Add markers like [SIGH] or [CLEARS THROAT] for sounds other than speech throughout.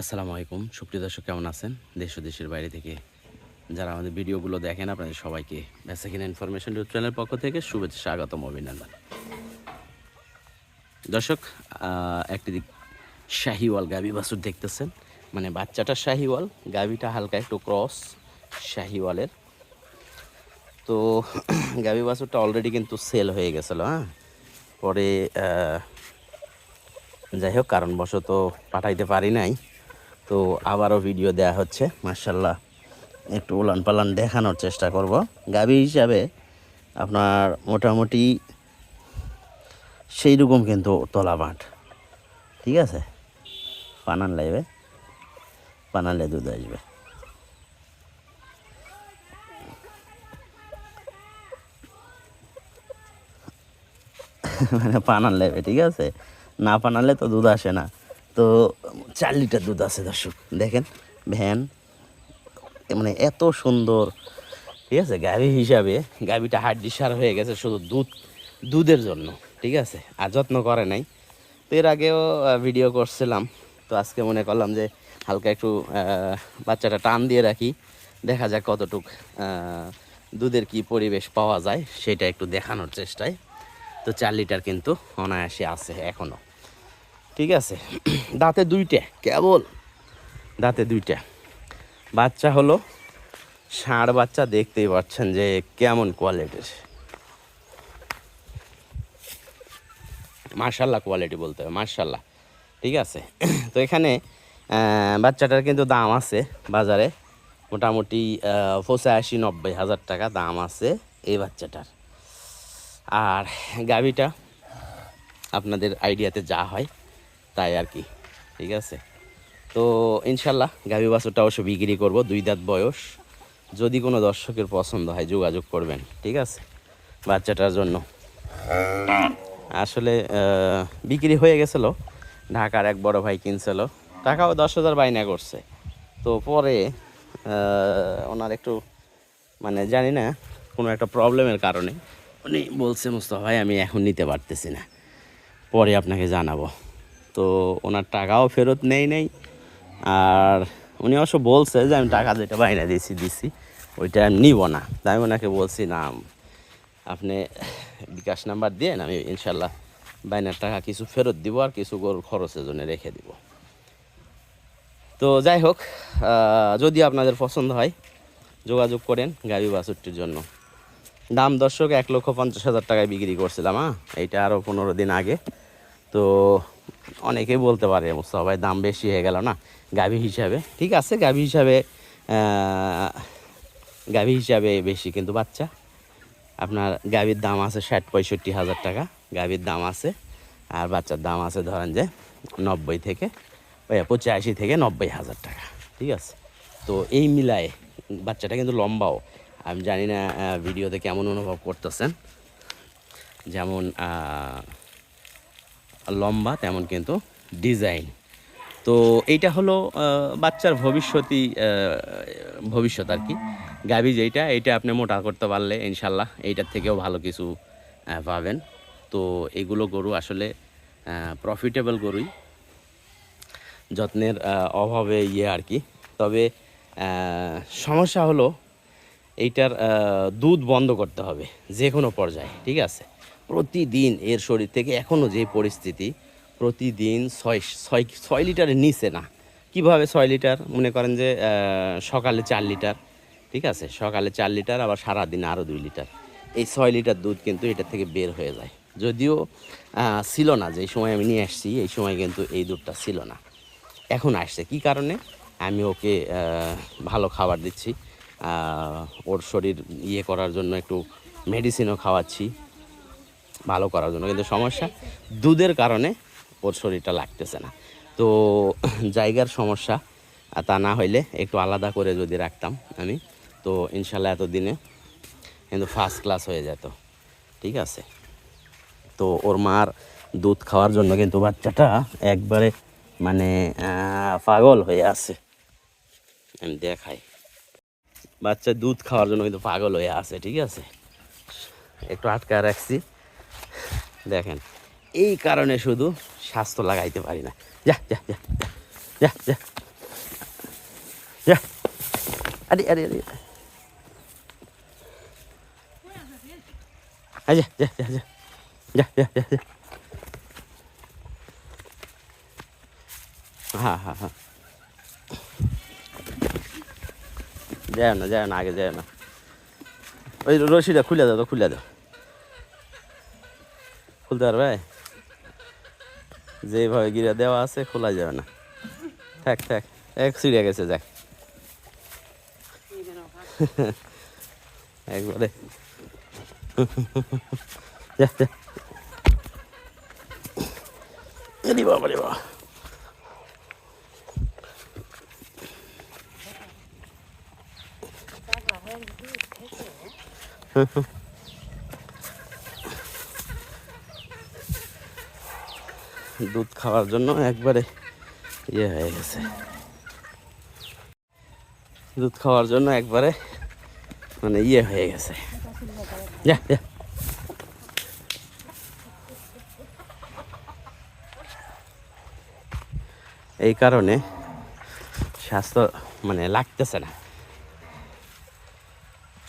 আসসালামু আলাইকুম। সুপ্রিয় দর্শক, কেমন আছেন? দেশ ও দেশের বাইরে থেকে যারা আমাদের ভিডিওগুলো দেখেন, আপনাদের সবাইকে বেসা ইনফরমেশন ইউটিউব চ্যানেলের পক্ষ থেকে শুভেচ্ছা, স্বাগতম, অভিনন্দন। দর্শক একটি দিক শাহিওয়াল গাবি বাছুর দেখতেছেন। মানে বাচ্চাটা শাহিওয়াল, গাবিটা হালকা একটু ক্রস শাহিওয়ালের। তো [CLEARS THROAT] গাবি বাছুরটা অলরেডি কিন্তু সেল হয়ে গেছিল হ্যাঁ? পরে যাই হোক, কারণবশত পাঠাইতে পারি নাই। তো আবারও ভিডিও দেয়া হচ্ছে। মার্শাল্লাহ একটু উলান পালান দেখানোর চেষ্টা করব। গাভী হিসাবে আপনার মোটামুটি সেই রকম কিন্তু তলা মাঠ। ঠিক আছে? পানান লাইবে, পানালে দুধ আসবে। মানে পানান লেবে ঠিক আছে? না পানালে তো দুধ আসে না। তো চার লিটার দুধ আছে দর্শক, দেখেন, ভ্যান মানে এত সুন্দর। ঠিক আছে, গাভি হিসাবে গাভিটা হাড্ডি সার হয়ে গেছে শুধু দুধ, দুধের জন্য, ঠিক আছে, আর যত্ন করে নাই। তো এর আগেও ভিডিও করছিলাম, তো আজকে মনে করলাম যে হালকা একটু বাচ্চাটা টান দিয়ে রাখি, দেখা যাক কতটুক দুধের কি পরিবেশ পাওয়া যায়, সেটা একটু দেখানোর চেষ্টায়। তো চার লিটার কিন্তু অনায়াসে আছে এখনও ঠিক আছে? দাঁতে দুইটা। কেবল দাঁতে দুইটা। বাচ্চা হলো ষাঁড় বাচ্চা দেখতেই পাচ্ছেন যে কেমন কোয়ালিটির মার্শাল্লাহ কোয়ালিটি বলতে হবে মার্শাল্লাহ ঠিক আছে? তো এখানে বাচ্চাটার কিন্তু দাম আছে বাজারে। মোটামুটি পঁচাশি নব্বই হাজার টাকা দাম আছে এই বাচ্চাটার। আর গাভিটা আপনাদের আইডিয়াতে যা হয় তাই আর কি। ঠিক আছে? তো ইনশাল্লাহ গাভী বাছুরটা অবশ্য বিক্রি করব, দুই দাঁত বয়স। যদি কোনো দর্শকের পছন্দ হয়, যোগাযোগ করবেন, ঠিক আছে? বাচ্চাটার জন্য। আসলে বিক্রি হয়ে গেছিল। ঢাকার এক বড় ভাই কিনছিল। টাকাও দশ হাজার বাইনা করছে। তো পরে ওনার একটু মানে জানি না, কোনো একটা প্রবলেমের কারণে উনি বলছে, মুস্তফা ভাই, আমি এখন নিতে পারতেছি না। পরে আপনাকে জানাব। তো ওনার টাকাও ফেরত নেই নেই। আর উনি অবশ্য বলছে যে আমি টাকা যেটা বাইনা দিয়েছি, দিছি, ওইটা আমি নিব না। তাই আমি ওনাকে বলছি, না, আপনি বিকাশ নাম্বার দিয়েন, আমি ইনশাল্লাহ বাইনার টাকা কিছু ফেরত দিব আর কিছু গরুর খরচের জন্য রেখে দিব। তো যাই হোক যদি আপনাদের পছন্দ হয়, যোগাযোগ করেন গাড়ি বাছুরটির জন্য। দাম দর্শক, এক লক্ষ পঞ্চাশ হাজার টাকায় বিক্রি করছিলাম হ্যাঁ এইটা আরও পনেরো দিন আগে। তো অনেকেই বলতে পারে মুস্তফা ভাই দাম বেশি হয়ে গেল না, গাভী হিসাবে। ঠিক আছে, গাভী হিসাবে গাভী হিসাবে বেশি, কিন্তু বাচ্চা, আপনার গাভীর দাম আছে ষাট পঁয়ষট্টি হাজার টাকা, গাভীর দাম আছে, আর বাচ্চার দাম আছে ধরেন যে নব্বই থেকে, ওই পঁচাশি থেকে নব্বই হাজার টাকা, ঠিক আছে? তো এই মিলায়ে বাচ্চাটা কিন্তু লম্বাও। আমি জানি না ভিডিওতে কেমন অনুভব করতেছেন। যেমন লম্বা, তেমন কিন্তু ডিজাইন। তো এইটা হলো বাচ্চার ভবিষ্যতই ভবিষ্যৎ আর কি। গাভি যেইটা, এইটা আপনি মোটা করতে পারলে ইনশাল্লাহ এইটার থেকেও ভালো কিছু পাবেন। তো এগুলো গরু আসলে প্রফিটেবল গরুই। যত্নের অভাবে ইয়ে আর কি। তবে সমস্যা হলো, এইটার দুধ বন্ধ করতে হবে যে কোনো পর্যায়ে, ঠিক আছে? প্রতিদিন এর শরীর থেকে এখনও যে পরিস্থিতি, প্রতিদিন ছয় ছয় ছয় লিটারের নিচে না। কীভাবে ছয় লিটার? মনে করেন যে সকালে চার লিটার, ঠিক আছে? সকালে চার লিটার, আবার সারাদিন আরও দুই লিটার। এই ছয় লিটার দুধ কিন্তু এটা থেকে বের হয়ে যায়। যদিও ছিল না যে সময় আমি নিয়ে আসছি, এই সময় কিন্তু এই দুধটা ছিল না। এখন আসছে। কি কারণে? আমি ওকে ভালো খাবার দিচ্ছি। ওর শরীর ইয়ে করার জন্য একটু মেডিসিনও খাওয়াচ্ছি। ভালো করার জন্য। কিন্তু সমস্যা, দুধের কারণে ওর শরীরটা লাগতেছে না। তো জায়গার সমস্যা তা না হইলে একটু আলাদা করে যদি রাখতাম আমি, তো ইনশাল্লাহ এতদিনে কিন্তু ফার্স্ট ক্লাস হয়ে যেত। ঠিক আছে? তো ওর মার দুধ খাওয়ার জন্য কিন্তু বাচ্চাটা একবারে মানে পাগল হয়ে আছে। আমি দেখাই। বাচ্চা দুধ খাওয়ার জন্য কিন্তু পাগল হয়ে আছে, ঠিক আছে? একটু আটকা রাখছি। দেখেন এই কারণে শুধু স্বাস্থ্য লাগাইতে পারি না যা যা যা যা যা যা আরে আরে আরে আচ্ছা হ্যাঁ হ্যাঁ হ্যাঁ যায় না যায় না আগে যায় না ওই রশিটা খুলে দাও তো খুলে দাও খুলতে পারবে? যেভাবে গিরে দেওয়া আছে, খোলা যাবে না। থাক থাক, এক সিঁড়ে গেছে যাক। [LAUGHS] একবারে। [LAUGHS] যা দুধ খাওয়ার জন্য একবারে ইয়ে হয়ে গেছে। দুধ খাওয়ার জন্য একবারে মানে ইয়ে হয়ে গেছে। এই কারণে স্বাস্থ্য মানে লাগতেছে না।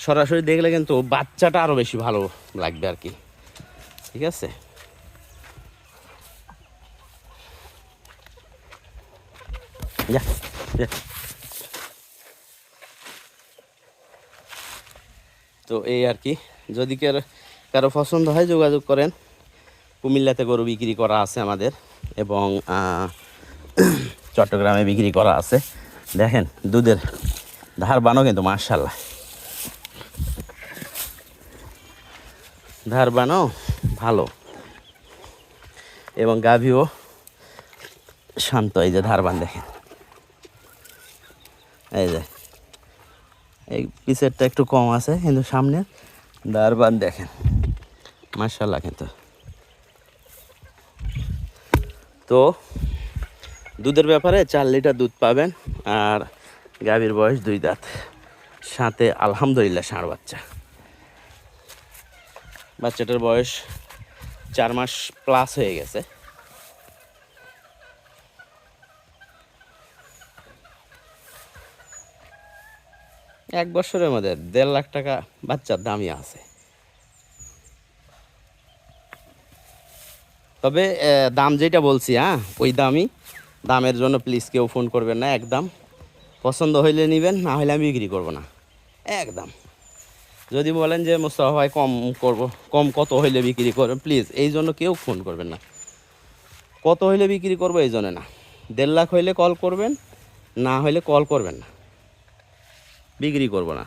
সরাসরি দেখলে কিন্তু বাচ্চাটা আরও বেশি ভালো লাগবে আর কি। ঠিক আছে? যা যা তো এই আর কি, যদি কারও কারও পছন্দ হয় যোগাযোগ করেন। কুমিল্লাতে গরু বিক্রি করা আছে আমাদের এবং চট্টগ্রামে বিক্রি করা আছে। দেখেন, দুধের ধার বানো কিন্তু মার্শাল্লাহ ধার বানো ভালো। এবং গাভীও শান্ত, এই যে ধারবান দেখেন। এই যে, এই পিসেরটা একটু কম আছে, কিন্তু সামনে দারবার দেখেন। মার্শাল্লাহ কিন্তু। তো, দুধের ব্যাপারে চার লিটার দুধ পাবেন, আর গাভীর বয়স দুই দাঁত। সাথে আলহামদুলিল্লাহ ষাঁড় বাচ্চা। বাচ্চাটার বয়স চার মাস প্লাস হয়ে গেছে। এক বছরের মধ্যে দেড় লাখ টাকা বাচ্চার দামই আছে। তবে দাম যেটা বলছি হ্যাঁ ওই দামই। দামের জন্য প্লিজ কেউ ফোন করবেন না, একদম। পছন্দ হইলে নেবেন, না হলে আমি বিক্রি করব না। একদম। যদি বলেন যে, মোস্তফা ভাই, কম করব, কম কত হইলে বিক্রি করবেন? প্লিজ এই জন্য কেউ ফোন করবেন না। কত হইলে বিক্রি করব এই জন্য না। দেড় লাখ হইলে কল করবেন, না হইলে কল করবেন না। বিক্রি করব না।